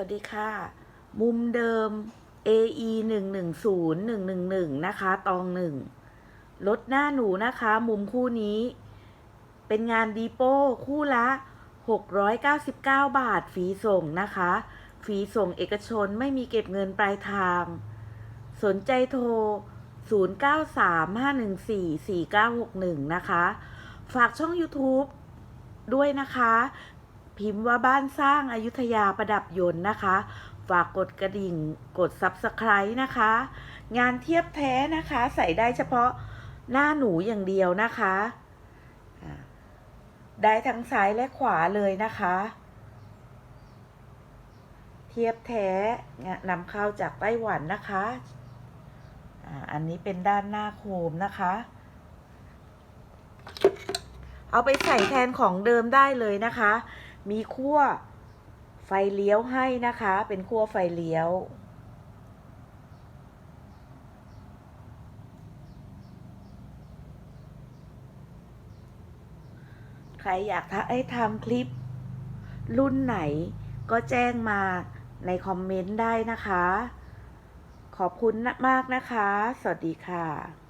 วัสดีค่ะ มุมเดิม AE 1 1 0 1 1 1 นะคะ ตองหนึ่งรถหน้าหนูนะคะ มุมคู่นี้ เป็นงานดีโป้คู่ละ 699 บาทฟรีส่งนะคะ ฟรีส่งเอกชนไม่มีเก็บเงินปลายทาง สนใจโทร 0935144961 นะคะ ฝากช่อง YouTube ด้วยนะคะ พิมพ์ว่าบ้านสร้างอายุทยาประดับยนต์นะคะ ฝากกดกระดิ่งกด Subscribe นะคะ งานเทียบแท้นะคะ ใส่ได้เฉพาะหน้าหนูอย่างเดียวนะคะ ได้ทั้งซ้ายและขวาเลยนะคะ เทียบแท้นำเข้าจากไต้หวันนะคะอันนี้เป็นด้านหน้าโคมนะคะ เอาไปใส่แทนของเดิมได้เลยนะคะ มีขั้วไฟเลี้ยวให้นะคะ เป็นขั้วไฟเลี้ยว ใครอยากให้ทำคลิป รุ่นไหนก็แจ้งมาในคอมเมนต์ได้นะคะ ขอบคุณมากนะคะ สวัสดีค่ะ